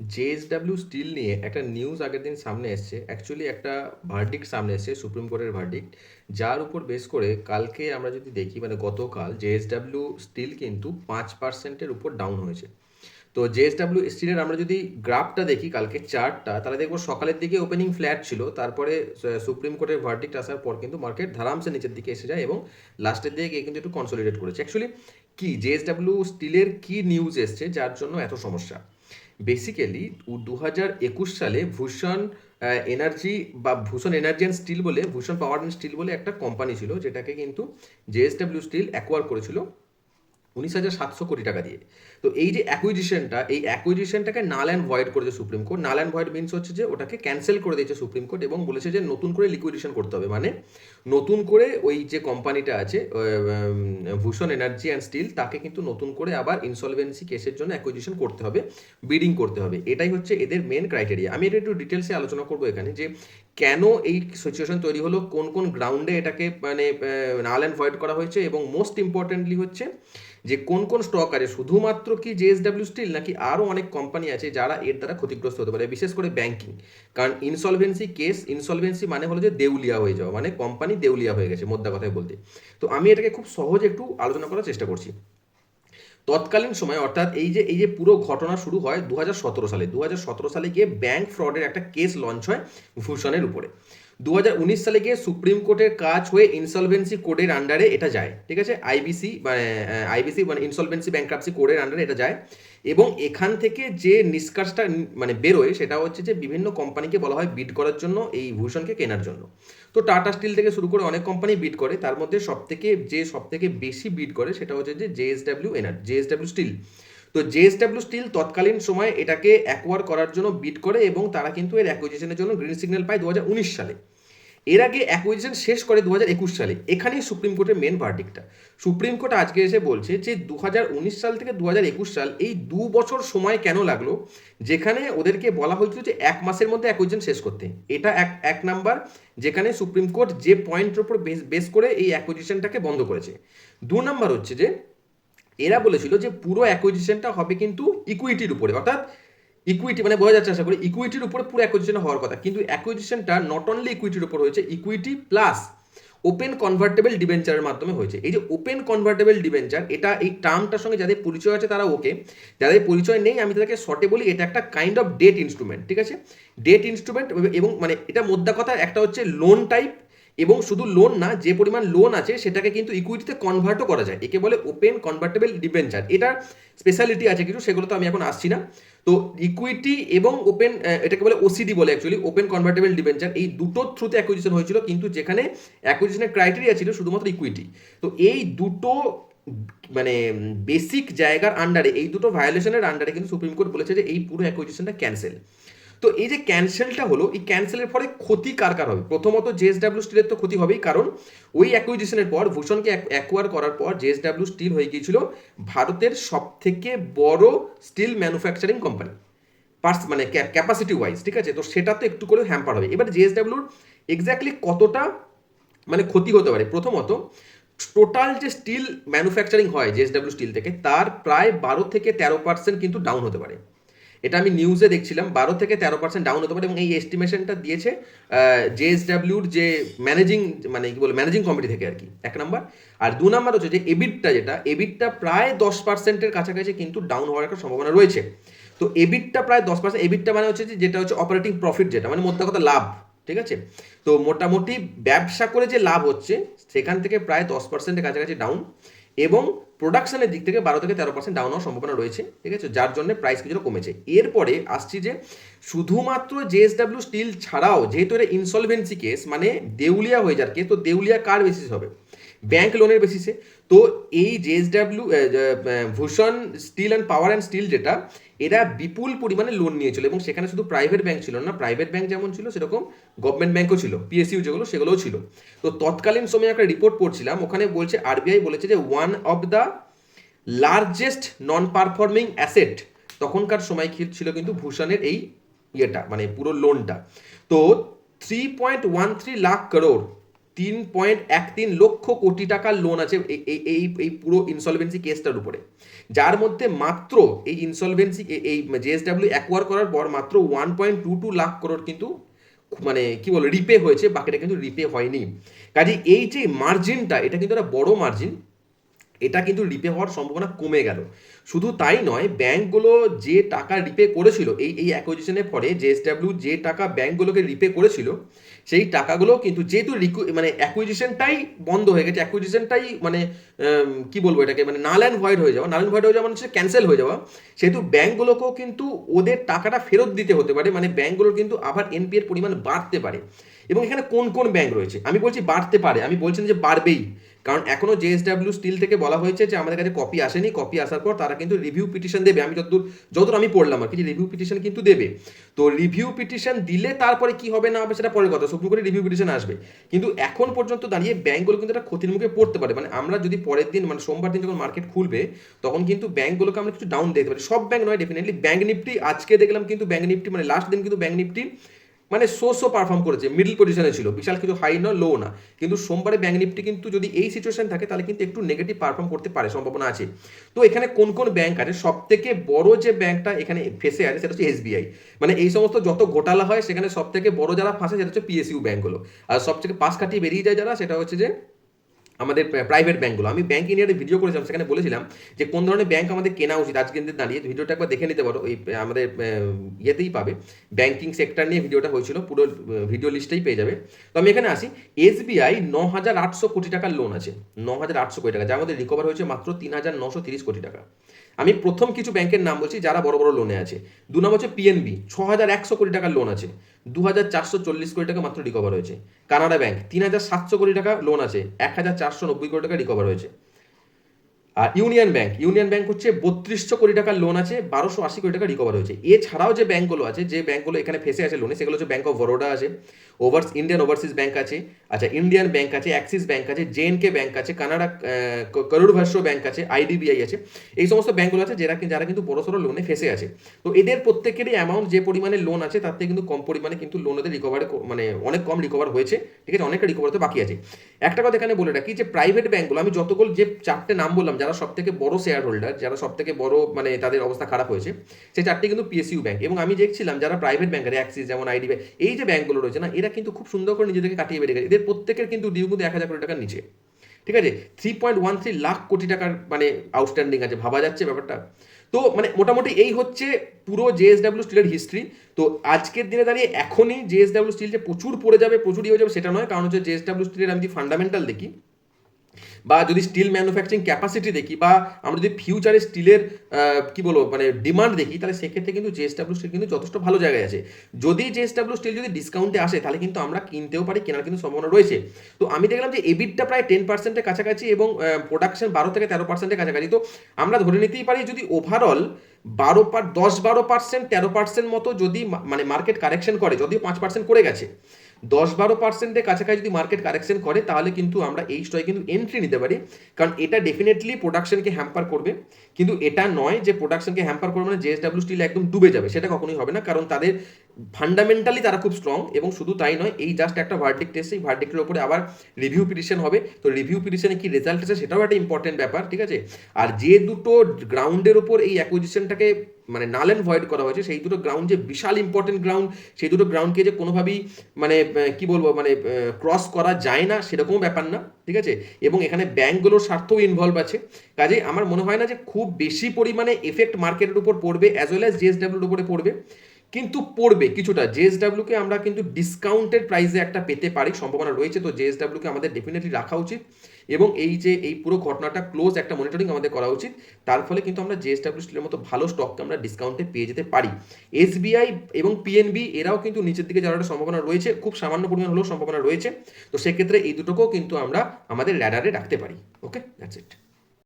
JSW still নিয়ে একটা news আগের দিন সামনে এসছে। অ্যাকচুয়ালি একটা ভার্ডিক্ট সামনে এসছে সুপ্রিম কোর্টের ভার্ডিক্ট যার উপর বেস করে কালকে আমরা যদি দেখি মানে গতকাল জেএসডাব্লিউ স্টিল কিন্তু পাঁচ পার্সেন্টের উপর ডাউন হয়েছে। তো জেএসডাব্লিউ স্টিলের আমরা যদি গ্রাফটা দেখি, কালকে চার্টটা তাহলে দেখব সকালের দিকে ওপেনিং ফ্ল্যাট ছিল, তারপরে সুপ্রিম কোর্টের ভার্ডিক্ট আসার পর কিন্তু মার্কেট ধারামসে নিচের দিকে এসে যায় এবং লাস্টের দিকে গিয়ে কিন্তু একটু কনসলিডেট করেছে। অ্যাকচুয়ালি কি জেএসডাব্লিউ স্টিলের কি নিউজ এসছে, যার জন্য এত সমস্যা? বেসিক্যালি দু হাজার একুশ সালে ভূষণ এনার্জি বা ভূষণ এনার্জি অ্যান্ড স্টিল বলে, ভূষণ পাওয়ার অ্যান্ড স্টিল বলে একটা কোম্পানি ছিল, যেটাকে কিন্তু জেএসডাব্লিউ স্টিল অ্যাকোয়ার করেছিল উনিশ হাজার সাতশো কোটি টাকা দিয়ে। তো এই যে অ্যাকুইজিশনটা এই অ্যাকুইজিশনটাকে নাল অ্যান্ড ভয়েড করেছে supreme court null and void means হচ্ছে যে, ওটাকে ক্যান্সেল করে দিয়েছে সুপ্রিম কোর্ট এবং বলেছে যে, নতুন করে লিকুইডেশন করতে হবে। মানে নতুন করে ওই যে কোম্পানিটা আছে ভূষণ এনার্জি অ্যান্ড স্টিল, তাকে কিন্তু নতুন করে আবার ইনসলভেন্সি কেসের জন্য অ্যাকুইজিশন করতে হবে বিডিং করতে হবে। এটাই হচ্ছে এদের মেন ক্রাইটেরিয়া আমি এটা একটু ডিটেলসে আলোচনা করব এখানে যে, কেন এই সিচুয়েশন তৈরি হলো, কোন কোন গ্রাউন্ডে এটাকে মানে নাল অ্যান্ড ভয়েড করা হয়েছে এবং মোস্ট ইম্পর্টেন্টলি হচ্ছে যে, কোন কোন স্টক আছে? শুধুমাত্র কি জেএসডাব্লিউ স্টিল নাকি আরও অনেক কোম্পানি আছে যারা এর দ্বারা ক্ষতিগ্রস্ত হতে পারে, বিশেষ করে ব্যাংকিং কারণ ইনসলভেন্সি কেস ইনসলভেন্সি মানে হলো যে দেউলিয়া হয়ে যাওয়া মানে কোম্পানি দেউলিয়া হয়ে গেছে, মোদ্দা কথায় বলতে। তো আমি এটাকে খুব সহজে একটু আলোচনা করার চেষ্টা করছি। তৎকালীন সময়, অর্থাৎ এই যে এই যে পুরো ঘটনা শুরু হয় দুহাজার সতেরো সালে, দুহাজার সতেরো সালে গিয়ে ব্যাংক ফ্রডের একটা কেস লঞ্চ হয় ভূষণের উপরে। দু হাজার উনিশ সালে গিয়ে সুপ্রিম কোর্টের কাজ হয়ে ইনসলভেন্সি কোডের আন্ডারে এটা যায়, ঠিক আছে? আইবিসি মানে আইবিসি মানে ইনসলভেন্সি ব্যাংক্রাপসি কোডের আন্ডারে এটা যায়। এবং এখান থেকে যে নিষ্কাশটা মানে বেরোয় সেটা হচ্ছে যে বিভিন্ন কোম্পানিকে বলা হয় বিড করার জন্য এই ভূষণকে কেনার জন্য। তো টাটা স্টিল থেকে শুরু করে অনেক কোম্পানি বিড করে, তার মধ্যে সব থেকে যে সব থেকে বেশি বিড করে সেটা হচ্ছে যে জেএসডাব্লিউ এনার জেএসডাব্লিউ স্টিল তো জেএসডাব্লিউ স্টিল তৎকালীন সময় এটাকে অ্যাকোয়ার করার জন্য বিড করে এবং তারা কিন্তু এর অ্যাকুইজিশনের জন্য গ্রিন সিগন্যাল পায় দু হাজার উনিশ সালে। এর আগে অ্যাকুইজিশন শেষ করে দু হাজার একুশ সালে, এখানেই সুপ্রিম কোর্টের মেন ভার্ডিকটা সুপ্রিম কোর্ট আজকে এসে বলছে যে দু হাজার উনিশ সাল থেকে দু হাজার একুশ সাল এই দু বছর সময় কেন লাগল? যেখানে ওদেরকে বলা হয়েছিল যে এক মাসের মধ্যে অ্যাকুইজিশন শেষ করতে। এটা এক এক নাম্বার যেখানে সুপ্রিম কোর্ট যে পয়েন্টের উপর বেস বেস করে এই অ্যাকুইজিশনটাকে বন্ধ করেছে। দু নাম্বার হচ্ছে যে, এরা বলেছিল যে পুরো অ্যাকুইজিশনটা হবে কিন্তু ইকুইটির উপরে। অর্থাৎ ইকুইটি মানে বোঝা যাচ্ছে, আশা করি ইকুইটির উপরে পুরো অ্যাকুইজিশন হওয়ার কথা। কিন্তু অ্যাকুইজিশনটা নট অনলি ইকুইটির উপর হয়েছে ইকুইটি প্লাস ওপেন কনভার্টেবল ডিবেঞ্চারের মাধ্যমে হয়েছে। এই যে ওপেন কনভার্টেবল ডিবেঞ্চার এটা এই টার্মটার সঙ্গে যাদের পরিচয় আছে তারা ওকে, যাদের পরিচয় নেই, আমি তাদেরকে শর্টে বলি, এটা একটা কাইন্ড অফ ডেট ইনস্ট্রুমেন্ট ঠিক আছে? ডেট ইনস্ট্রুমেন্ট এবং মানে এটা মোদ্দা কথা, একটা হচ্ছে লোন টাইপ এবং শুধু লোন না, যে পরিমাণ লোন আছে সেটাকে কিন্তু ইকুইটিতে কনভার্টও করা যায়। একে বলে ওপেন কনভার্টেবল ডিভেঞ্চার এটার স্পেশালিটি আছে কিছু, সেগুলো তো আমি এখন আসছি না। তো ইকুইটি এবং ওপেন এটাকে বলে ওসিডি বলে অ্যাকচুয়ালি ওপেন কনভার্টেবল ডিভেঞ্চার এই দুটো থ্রুতে অ্যাকুইজিশন হয়েছিল, কিন্তু যেখানে অ্যাকুইজিশনের ক্রাইটেরিয়া ছিল শুধুমাত্র ইকুইটি তো এই দুটো মানে বেসিক জায়গার আন্ডারে এই দুটো ভায়োলেশনের আন্ডারে কিন্তু সুপ্রিম কোর্ট বলেছে যে এই পুরো অ্যাকুইজিশনটা ক্যান্সেল তো এই যে ক্যান্সেলটা হলো, এই ক্যান্সেলের ফলে ক্ষতি কার কার হবে? প্রথমত জেএসডাব্লিউ স্টিলের তো ক্ষতি হবেই, কারণ ওই অ্যাকুইজিশনের পর, ভূষণকে অ্যাকোয়ার করার পর জেএসডাব্লিউ স্টিল হয়ে গিয়েছিল ভারতের সবথেকে বড় স্টিল ম্যানুফ্যাকচারিং কোম্পানি পার্স মানে ক্যাপাসিটি ওয়াইজ ঠিক আছে? তো সেটা তো একটু করে হ্যাম্পার হবে। এবার জেএসডাব্লিউর এক্স্যাক্টলি কতটা মানে ক্ষতি হতে পারে? প্রথমত টোটাল যে স্টিল ম্যানুফ্যাকচারিং হয় জেএসডাব্লিউ স্টিল থেকে, তার প্রায় বারো থেকে তেরো পার্সেন্ট কিন্তু ডাউন হতে পারে। এটা আমি নিউজে দেখছিলাম, বারো থেকে তেরো পার্সেন্ট ডাউন হতে পারে এবং এই এস্টিমেশনটা দিয়েছে জেএসডাব্লিউর যে ম্যানেজিং মানে কি বলে ম্যানেজিং কমিটি থেকে আর কি, এক নাম্বার আর দু নাম্বার হচ্ছে যে এবিটটা যেটা এবিটটা প্রায় দশ পার্সেন্টের কাছাকাছি কিন্তু ডাউন হওয়ার একটা সম্ভাবনা রয়েছে। তো এবিটটা প্রায় দশ পার্সেন্ট এবিটটা মানে হচ্ছে যেটা হচ্ছে অপারেটিং প্রফিট যেটা মানে মোদ্দা কথা লাভ, ঠিক আছে? তো মোটামুটি ব্যবসা করে যে লাভ হচ্ছে, সেখান থেকে প্রায় দশ পার্সেন্টের কাছাকাছি ডাউন এবং প্রোডাকশনের দিক থেকে বারো থেকে তেরো পার্সেন্ট ডাউন হওয়ার সম্ভাবনা রয়েছে, ঠিক আছে? যার জন্য প্রাইস কিছুটা কমেছে। এরপরে আসছি যে, শুধুমাত্র জেএসডাব্লিউ স্টিল ছাড়াও যেহেতু এটা ইনসলভেন্সি কেস মানে দেউলিয়া হয়ে যার কেস তো দেউলিয়া কার বেসিস হবে? ব্যাংক লোনের বেসিসে তো এই JSW Bhushan steel and power and steel যেটা, এরা বিপুল পরিমাণে লোন নিয়েছিল এবং সেখানে শুধু প্রাইভেট ব্যাংক ছিল না প্রাইভেট ব্যাংক যেমন ছিল, সেরকম গভর্নমেন্ট ব্যাংকও ছিল পিএসইউ যেগুলো, সেগুলোও ছিল। তো তৎকালীন সময়ে একটা রিপোর্ট পড়ছিলাম, ওখানে বলছে আরবিআই বলেছে যে one of the largest non performing asset তখনকার সময় ছিল কিন্তু ভূষণের এই ইয়েটা মানে পুরো লোনটা তো three point one three lakh crore তিন পয়েন্ট এক তিন লক্ষ কোটি টাকার লোন আছে এই এই এই পুরো ইনসলভেন্সি কেসটার উপরে। যার মধ্যে মাত্র এই ইনসলভেন্সি এই জেএসডাব্লিউ অ্যাকোয়ার করার পর মাত্র one point two two lakh crore কিন্তু মানে কি বলো রিপে হয়েছে, বাকিটা কিন্তু রিপে হয়নি। কাজে এই যে মার্জিনটা এটা কিন্তু একটা বড় মার্জিন এটা কিন্তু রিপে হওয়ার সম্ভাবনা কমে গেল। শুধু তাই নয়, ব্যাংকগুলো যে টাকা রিপে করেছিল, এই এই অ্যাকুইজিশনের পরে জেএসডাব্লিউ যে টাকা ব্যাংকগুলোকে রিপে করেছিল, সেই টাকাগুলো কিন্তু যেহেতু মানে অ্যাকুইজিশনটাই বন্ধ হয়ে গেছে অ্যাকুইজিশনটাই মানে কি বলব এটাকে মানে নাল অ্যান্ড ভয়েড হয়ে যাওয়া। নাল অ্যান্ড ভয়েড হয়ে যাওয়া মানে ক্যান্সেল হয়ে যাওয়া। সেহেতু ব্যাংকগুলোকেও কিন্তু ওদের টাকাটা ফেরত দিতে হতে পারে মানে ব্যাংকগুলোর কিন্তু আবার এনপিএর পরিমাণ বাড়তে পারে। এবং এখানে কোন কোন ব্যাংক রয়েছে? আমি বলছি বাড়তে পারে, আমি বলছি যে বাড়বেই। কারণ এখনও জেএসডাব্লিউ স্টিল থেকে বলা হয়েছে যে আমাদের কাছে কপি আসেনি কপি আসার পর তারা কিন্তু রিভিউ পিটিশন দেবে। আমি যতদূর যতদূর আমি পড়লাম আর কি রিভিউ পিটিশন কিন্তু দেবে। তো রিভিউ পিটিশন দিলে তারপরে কি হবে না হবে সেটা পরের কথা সুপ্রিম কোর্টে রিভিউ পিটিশন আসবে। কিন্তু এখন পর্যন্ত দাঁড়িয়ে ব্যাঙ্কগুলো কিন্তু একটা ক্ষতির মুখে পড়তে পারে। মানে আমরা যদি পরের দিন মানে সোমবার দিন যখন মার্কেট খুলবে, তখন কিন্তু ব্যাঙ্কগুলোকে আমরা কিছু ডাউন দেখতে পারি। সব ব্যাংক নয় ডেফিনেটলি ব্যাঙ্ক নিফটি আজকে দেখলাম কিন্তু ব্যাঙ্ক নিফটি মানে লাস্ট দিন কিন্তু ব্যাঙ্ক নিফটি মানে সো সো পারফর্ম করেছে মিডল পজিশনে ছিল। বিশাল কিছু হাই না লো না। কিন্তু সোমবারে ব্যাংক নিফটি কিন্তু যদি এই সিচুয়েশন থাকে, তাহলে কিন্তু একটু নেগেটিভ পারফর্ম করতে পারে, সম্ভাবনা আছে। তো এখানে কোন কোন ব্যাংক আছে? সব থেকে বড় যে ব্যাংকটা এখানে ফেসে আছে, সেটা হচ্ছে এসবিআই মানে এই সমস্ত যত ঘোটালা হয়, সেখানে সব থেকে বড় যারা ফাঁসে, সেটা হচ্ছে পিএসইউ ব্যাঙ্কগুলো আর সব থেকে পাশ কাটিয়ে বেরিয়ে যায় যারা, সেটা হচ্ছে যে আমাদের প্রাইভেট ব্যাঙ্কগুলো আমি ব্যাঙ্ক ইন্ডিয়াতে ভিডিও করেছিলাম, সেখানে বলেছিলাম যে কোন ধরনের ব্যাঙ্ক আমাদের কেনা উচিত। আজকের দিন দাঁড়িয়ে ভিডিওটা একবার দেখে নিতে পারো। এই আমাদের ইয়েতেই পাবে। ব্যাঙ্কিং সেক্টর নিয়ে ভিডিওটা হয়েছিল। পুরো ভিডিও লিস্টেই পেয়ে যাবে। তো আমি এখানে আসি। এসবিআই ন হাজার আটশো কোটি টাকার লোন আছে। ন হাজার আটশো কোটি টাকা যার মধ্যে রিকভার হয়েছে মাত্র তিন হাজার নশো তিরিশ কোটি টাকা। আমি প্রথম কিছু ব্যাংকের নাম বলছি যারা বড় বড় লোনে আছে। দু নম্বর হচ্ছে পিএনবি ছ হাজার একশো কোটি টাকার লোন আছে। দু হাজার চারশো চল্লিশ কোটি টাকা মাত্র রিকভার হয়েছে। কানাডা ব্যাংক তিন হাজার সাতশো কোটি টাকা লোন আছে। এক হাজার চারশো নব্বই কোটি টাকা রিকভার হয়েছে। আর ইউনিয়ন ব্যাংক ইউনিয়ন ব্যাংক হচ্ছে বত্রিশশো কোটি টাকার লোন আছে, বারোশো আশি কোটি টাকা রিকভার হয়েছে। এছাড়াও যে ব্যাংকগুলো আছে, যে ব্যাংকগুলো এখানে ফেসে আছে লোনে সেগুলো হচ্ছে ব্যাংক অফ বরোডা আছে। ওভার্স ইন্ডিয়ান ওভারসিজ ব্যাংক আছে আচ্ছা ইন্ডিয়ান ব্যাংক আছে অ্যাক্সিস ব্যাংক আছে জেএনকে ব্যাংক আছে কানাডা করুর ভাষ্য ব্যাংক আছে আইডিবিআই আছে, এই সমস্ত ব্যাংকগুলো আছে যারা যারা কিন্তু বড় সড়ো লোনে ফেসে আছে। তো এদের প্রত্যেকেরই অ্যামাউন্ট যে পরিমাণে লোন আছে, তার থেকে কিন্তু কম পরিমাণে কিন্তু লোন ওদের রিকভার মানে অনেক কম রিকভার হয়েছে, ঠিক আছে? অনেকটা রিকভার হতে বাকি আছে। একটা কথা এখানে বলে রাখি যে প্রাইভেট ব্যাংকগুলো আমি যতগুলো যে চারটে নাম বললাম, যারা সব থেকে বড় শেয়ার হোল্ডার যারা সব থেকে বড় মানে তাদের অবস্থা খারাপ হয়েছে সেই চারটে কিন্তু পিএসইউ ব্যাংক এবং আমি দেখছিলাম যারা প্রাইভেট ব্যাংক আছে অ্যাক্সিস যেমন আইডি এই যে ব্যাংকগুলো রয়েছে না, এরা কিন্তু খুব সুন্দর করে নিজেদেরকে কাটিয়ে বেড়ে গেছে। এদের প্রত্যেকের কিন্তু ডিউ কিন্তু এক হাজার কোটি টাকার নিচে। ঠিক আছে? Three point one three lakh কোটি টাকার মানে আউটস্ট্যান্ডিং আছে, ভাবা যাচ্ছে ব্যাপারটা। তো মানে মোটামুটি এই হচ্ছে পুরো জেএসডাব্লিউ স্টিলের হিস্ট্রি তো আজকের দিনে দাঁড়িয়ে এখনই জেএসডাব্লিউ স্টিল যে প্রচুর পড়ে যাবে, প্রচুর ইয়ে হয়ে যাবে, সেটা নয়। কারণ হচ্ছে জেএসডাব্লিউ স্টিলের আমি যদি ফান্ডামেন্টাল দেখি বা যদি স্টিল ম্যানুফ্যাকচারিং ক্যাপাসিটি দেখি বা আমরা যদি ফিউচারে স্টিলের কি বলব মানে ডিমান্ড দেখি, তাহলে সেক্ষেত্রে কিন্তু জেএসডাব্লিউ স্টিল কিন্তু যথেষ্ট ভালো জায়গায় আছে। যদি জেএসডাব্লিউ স্টিল যদি ডিসকাউন্টে আসে, তাহলে কিন্তু আমরা কিনতেও পারি, কেনার কিন্তু সম্ভাবনা রয়েছে। তো আমি দেখলাম যে এবিটটা প্রায় টেন পার্সেন্টের কাছাকাছি এবং প্রোডাকশন বারো থেকে তেরো পার্সেন্টের কাছাকাছি। তো আমরা ধরে নিতেই পারি যদি ওভারঅল বারো পার দশ বারো পার্সেন্ট তেরো পার্সেন্ট মতো যদি মানে মার্কেট কারেকশন করে, যদিও পাঁচ পার্সেন্ট করে গেছে। দশ বারো পার্সেন্টের কাছাকাছি যদি মার্কেট কারেকশন করে, তাহলে কিন্তু আমরা এই স্টকে কিন্তু এন্ট্রি নিতে পারি। কারণ এটা ডেফিনেটলি প্রোডাকশনকে হ্যাম্পার করবে। কিন্তু এটা নয় যে প্রোডাকশনকে হ্যাম্পার করবে মানে জেএসডাব্লিউ স্টিল একদম ডুবে যাবে। সেটা কখনোই হবে না। কারণ তাদের ফান্ডামেন্টালি তারা খুব স্ট্রং এবং শুধু তাই নয়, এই জাস্ট একটা ভার্ডিক্ট এসে এই ভার্ডিক্টের উপরে আবার রিভিউ পিটিশন হবে। তো রিভিউ পিটিশনে কি রেজাল্ট আছে সেটাও একটা ইম্পর্টেন্ট ব্যাপার, ঠিক আছে? আর যে দুটো গ্রাউন্ডের উপর এই অ্যাকুইজিশনটাকে মানে নাল অ্যান্ড ভয়েড করা হয়েছে, সেই দুটো গ্রাউন্ড যে বিশাল ইম্পর্টেন্ট গ্রাউন্ড সেই দুটো গ্রাউন্ডকে যে কোনোভাবেই মানে কি বলব মানে ক্রস করা যায় না সেরকম ব্যাপার না, ঠিক আছে? এবং এখানে ব্যাঙ্কগুলোর স্বার্থও ইনভলভ আছে। কাজে আমার মনে হয় না যে খুব বেশি পরিমাণে এফেক্ট মার্কেটের উপর পড়বে অ্যাজ ওয়েল অ্যাজ জিএসডাব্লিউর উপরে পড়বে। কিন্তু পড়বে কিছুটা। জেএসডাব্লিউকে আমরা কিন্তু ডিসকাউন্টেড প্রাইসে একটা পেতে পারি, সম্ভাবনা রয়েছে। তো জেএসডাব্লিউকে আমাদের ডেফিনেটলি রাখা উচিত এবং এই যে, এই পুরো ঘটনাটা ক্লোজ একটা মনিটরিং আমাদের করা উচিত। তার ফলে কিন্তু আমরা জেএসডাব্লিউ স্টিলের মতো ভালো স্টককে আমরা ডিসকাউন্টে পেয়ে যেতে পারি। এসবিআই এবং পিএনবি এরাও কিন্তু নিচের দিকে যাওয়ার সম্ভাবনা রয়েছে, খুব সামান্য পরিমাণ হলেও সম্ভাবনা রয়েছে। তো সেক্ষেত্রে এই দুটোকেও কিন্তু আমরা আমাদের র্যাডারে রাখতে পারি। Okay that's it